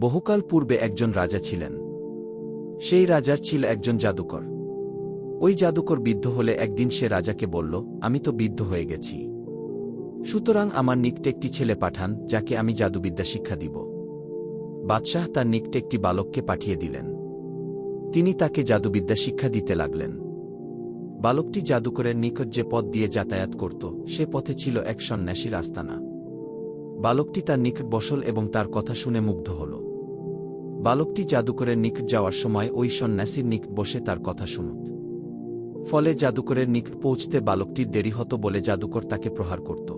বহুকাল পূর্বে একজন রাজা ছিলেন। সেই রাজার ছিল একজন জাদুকর। ওই জাদুকর বিদ্ধ হলে একদিন সে রাজাকে বলল, আমি তো বিদ্ধ হয়ে গেছি। সুতরাং আমার নিকটে একটি ছেলে পাঠান, যাকে আমি জাদুবিদ্যা শিক্ষা দিব। বাদশাহ তার নিকটে একটি বালককে পাঠিয়ে দিলেন। তিনি তাকে জাদুবিদ্যা শিক্ষা দিতে লাগলেন। বালকটি জাদুকরের নিকট যে পথ দিয়ে যাতায়াত করত, সে পথে ছিল এক সন্ন্যাসীর আস্তানা। বালকটি তার নিকট বসল এবং তার কথা শুনে মুগ্ধ হল। বালকটি জাদুকরের নিকট যাওয়ার সময় ওই সন্ন্যাসীর নিকট বসে তার কথা শুনত। ফলে জাদুকরের নিকট পৌঁছতে বালকটির দেরি হতো বলে জাদুকর তাকে প্রহার করত।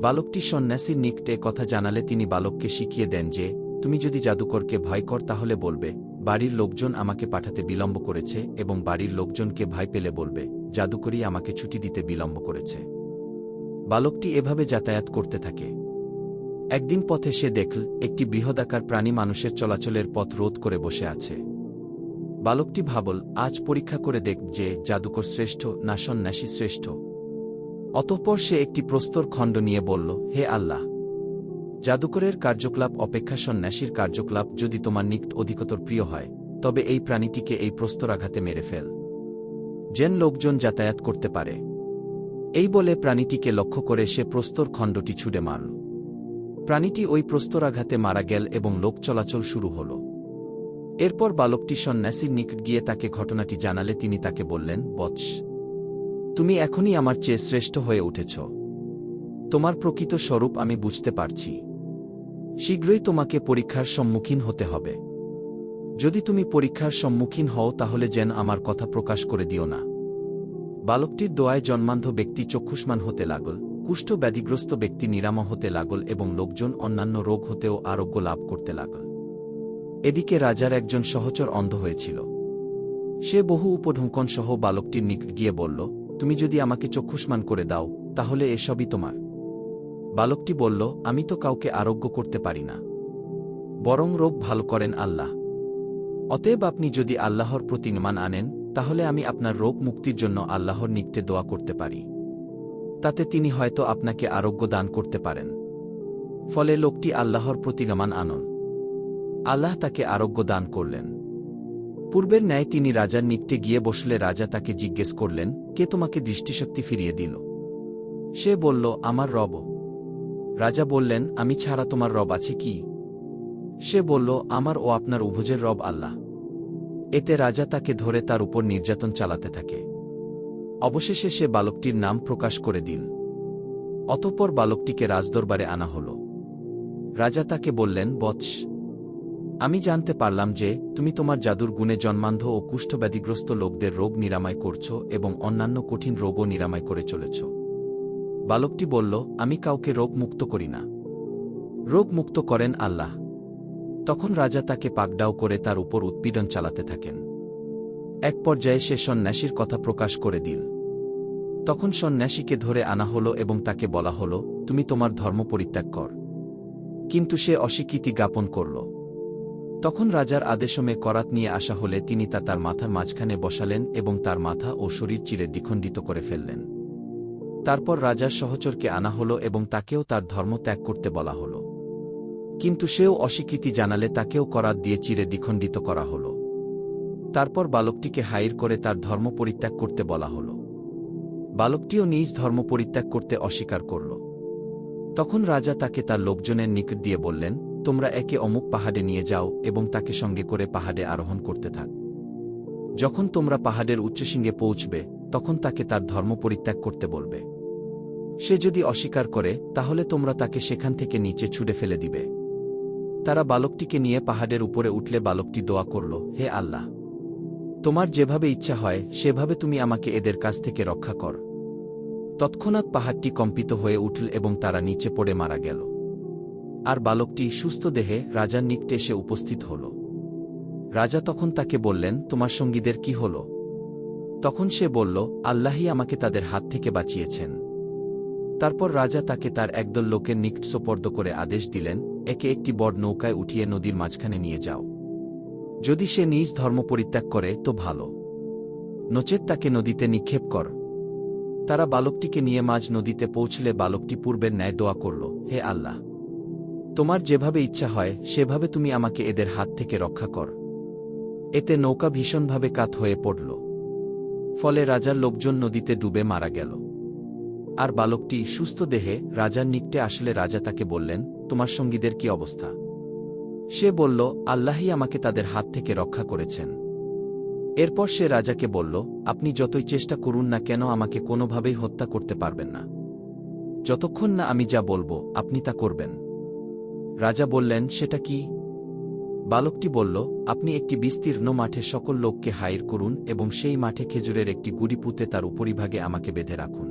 বালকটি সন্ন্যাসীর নিকটে কথা জানালে তিনি বালককে শিখিয়ে দেন যে, তুমি যদি জাদুকরকে ভয় কর তাহলে বলবে, বাড়ির লোকজন আমাকে পাঠাতে বিলম্ব করেছে এবং বাড়ির লোকজনকে ভয় পেলে বলবে, জাদুকরই আমাকে ছুটি দিতে বিলম্ব করেছে। বালকটি এভাবে যাতায়াত করতে থাকে। একদিন পথে সে দেখল, একটি বৃহদাকার প্রাণী মানুষের চলাচলের পথ রোধ করে বসে আছে। বালকটি ভাবল, আজ পরীক্ষা করে দেখ যে জাদুকর শ্রেষ্ঠ, না সন্ন্যাসী শ্রেষ্ঠ। অতঃপর সে একটি প্রস্তর খণ্ড নিয়ে বলল, হে আল্লাহ! জাদুকরের কার্যকলাপ অপেক্ষা সন্ন্যাসীর কার্যকলাপ যদি তোমার নিকট অধিকতর প্রিয় হয়, তবে এই প্রাণীটিকে এই প্রস্তরাঘাতে মেরে ফেল। যেন লোকজন যাতায়াত করতে পারে। এই বলে প্রাণীটিকে লক্ষ্য করে সে প্রস্তর খণ্ডটি ছুড়ে মারল। প্রাণীটি ওই প্রস্তরাঘাতে মারা গেল এবং লোক চলাচল শুরু হল। এরপর বালকটি সন্ন্যাসীর নিকট গিয়ে তাকে ঘটনাটি জানালে তিনি তাকে বললেন, বৎস, তুমি এখনই আমার চেয়ে শ্রেষ্ঠ হয়ে উঠেছ। তোমার প্রকৃত স্বরূপ আমি বুঝতে পারছি। শীঘ্রই তোমাকে পরীক্ষার সম্মুখীন হতে হবে। যদি তুমি পরীক্ষার সম্মুখীন হও তাহলে যেন আমার কথা প্রকাশ করে দিও না। বালকটির দোয়ায় জন্মান্ধ ব্যক্তি চক্ষুষ্মান হতে লাগল। কুষ্ঠ ব্যাধিগ্রস্ত ব্যক্তি নিরাম হতে লাগল এবং লোকজন অন্যান্য রোগ হতেও আরোগ্য লাভ করতে লাগল। এদিকে রাজার একজন সহচর অন্ধ হয়েছিল। সে বহু উপঢুঙ্কন সহ বালকটির নিকট গিয়ে বলল, তুমি যদি আমাকে চক্ষুষ্মান করে দাও, তাহলে এসবই তোমার। বালকটি বলল, আমি তো কাউকে আরোগ্য করতে পারি না। বরং রোগ ভালো করেন আল্লাহ। অতএব আপনি যদি আল্লাহর প্রতি আনেন, তাহলে আমি আপনার রোগ মুক্তির জন্য আল্লাহর নিকটে দোয়া করতে পারি। তাতে তিনি হয়তো আপনাকে আরোগ্য দান করতে পারেন। ফলে লোকটি আল্লাহর প্রতিগমান আনন। আল্লাহ তাকে আরোগ্য দান করলেন। পূর্বের ন্যায় তিনি রাজার নিকটে গিয়ে বসলে রাজা তাকে জিজ্ঞেস করলেন, কে তোমাকে দৃষ্টিশক্তি ফিরিয়ে দিল? সে বলল, আমার রব। রাজা বললেন, আমি ছাড়া তোমার রব আছে কি? সে বলল, আমার ও আপনার উভজের রব আল্লাহ। এতে রাজা তাকে ধরে তার উপর নির্যাতন চালাতে থাকে। অবশেষে সে বালকটির নাম প্রকাশ করে দিল। অতঃপর বালকটিকে রাজদরবারে আনা হল। রাজা তাকে বললেন, বৎস, আমি জানতে পারলাম যে তুমি তোমার জাদুর গুণে জন্মান্ধ ও কুষ্ঠব্যাধিগ্রস্ত লোকদের রোগ নিরাময় করছ এবং অন্যান্য কঠিন রোগও নিরাময় করে চলেছ। বালকটি বলল, আমি কাউকে রোগ মুক্ত করি না। রোগ মুক্ত করেন আল্লাহ। তখন রাজা তাকে পাকডাও করে তার উপর উৎপীড়ন চালাতে থাকেন। এক পর্যায়ে সে সন্ন্যাসীর কথা প্রকাশ করে দিল। তখন সন্ন্যাসীকে ধরে আনা হল এবং তাকে বলা হল, তুমি তোমার ধর্ম পরিত্যাগ কর। কিন্তু সে অস্বীকৃতি জ্ঞাপন করল। তখন রাজার আদেশমে করাত নিয়ে আসা হলে তিনি তা তার মাথার মাঝখানে বসালেন এবং তার মাথা ও শরীর চিরে দ্বিখণ্ডিত করে ফেললেন। তারপর রাজার সহচরকে আনা হল এবং তাকেও তার ধর্ম ত্যাগ করতে বলা হল। কিন্তু সেও অস্বীকৃতি জানালে তাকেও করাত দিয়ে চিরে দ্বিখণ্ডিত করা হল। তারপর বালকটিকে হাইর করে তার ধর্ম পরিত্যাগ করতে বলা হল। বালকটিও নিজ ধর্ম পরিত্যাগ করতে অস্বীকার করল। তখন রাজা তাকে তার লোকজনের নিকট দিয়ে বললেন, তোমরা একে অমুক পাহাড়ে নিয়ে যাও এবং তাকে সঙ্গে করে পাহাড়ে আরোহণ করতে থাক। যখন তোমরা পাহাড়ের উচ্চশৃঙ্গে পৌঁছবে, তখন তাকে তার ধর্ম পরিত্যাগ করতে বলবে। সে যদি অস্বীকার করে, তাহলে তোমরা তাকে সেখান থেকে নিচে ছুড়ে ফেলে দিবে। তারা বালকটিকে নিয়ে পাহাড়ের উপরে উঠলে বালকটি দোয়া করল, হে আল্লাহ তোমার যেভাবে ইচ্ছা হয়, সেভাবে তুমি আমাকে এদের কাছ থেকে রক্ষা কর। তৎক্ষণাৎ পাহাড়টি কম্পিত হয়ে উঠল এবং তারা নিচে পড়ে মারা গেল। আর বালকটি সুস্থ দেহে রাজার নিকটে এসে উপস্থিত হল। রাজা তখন তাকে বললেন, তোমার সঙ্গীদের কি হল? তখন সে বলল, আল্লাহই আমাকে তাদের হাত থেকে বাঁচিয়েছেন। তারপর রাজা তাকে তার একদল লোকের নিকট সোপর্দ করে আদেশ দিলেন, একে একটি বড় নৌকায় উঠিয়ে নদীর মাঝখানে নিয়ে যাও। যদি সে নিজ ধর্ম পরিত্যাগ করে, তো ভালো। নচেত তাকে নদীতে নিক্ষেপ কর। তারা বালকটিকে নিয়ে মাঝ নদীতে পৌঁছলে বালকটি পূর্বের ন্যায় দোয়া করল, হে আল্লাহ! তোমার যেভাবে ইচ্ছা হয়, সেভাবে তুমি আমাকে এদের হাত থেকে রক্ষা কর। এতে নৌকা ভীষণভাবে কাত হয়ে পড়ল। ফলে রাজার লোকজন নদীতে ডুবে মারা গেল। আর বালকটি সুস্থ দেহে রাজার নিকটে আসলে রাজা তাকে বললেন, তোমার সঙ্গীদের কি অবস্থা? সে বলল, আল্লাহই আমাকে তাদের হাত থেকে রক্ষা করেছেন। এরপর সে রাজাকে বলল, আপনি যতই চেষ্টা করুন না কেন আমাকে কোনোভাবেই হত্যা করতে পারবেন না। যতক্ষণ না আমি যা বলব, আপনি তা করবেন। রাজা বললেন, সেটা কি? বালকটি বলল, আপনি একটি বিস্তীর্ণ মাঠে সকল লোককে হাইর করুন এবং সেই মাঠে খেজুরের একটি গুড়ি পুঁতে তার উপরিভাগে আমাকে বেঁধে রাখুন।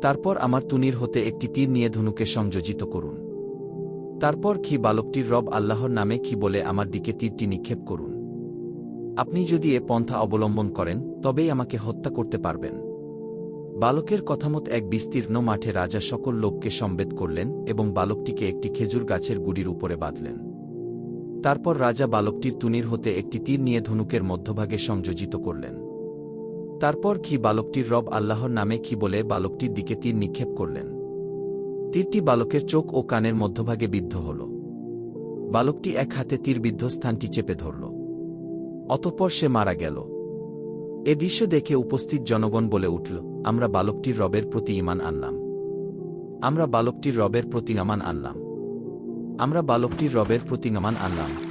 তারপর আমার তুনির হতে একটি তীর নিয়ে ধনুকে সংযোজিত করুন। তারপর কি বালকটির রব আল্লাহর নামে কি বলে আমার দিকে তীরটি নিক্ষেপ করুন? আপনি যদি এ পন্থা অবলম্বন করেন, তবেই আমাকে হত্যা করতে পারবেন। বালকের কথামত এক বিস্তীর্ণ মাঠে রাজা সকল লোককে সম্বেদ করলেন এবং বালকটিকে একটি খেজুর গাছের গুড়ির উপরে বাঁধলেন। তারপর রাজা বালকটির তুনির হতে একটি তীর নিয়ে ধনুকের মধ্যভাগে সংযোজিত করলেন। তারপর কি বালকটির রব আল্লাহর নামে কি বলে বালকটির দিকে তীর নিক্ষেপ করলেন? তীরটি বালকের চোখ ও কানের মধ্যভাগে বিদ্ধ হল। বালকটি এক হাতে তীরবিদ্ধ স্থানটি চেপে ধরল। অতঃপর সে মারা গেল। এ দৃশ্য দেখে উপস্থিত জনগণ বলে উঠল, আমরা বালকটির রবের প্রতি ইমান আনলাম। আমরা বালকটির রবের প্রতি আমান আনলাম। আমরা বালকটির রবের প্রতি আমান আনলাম।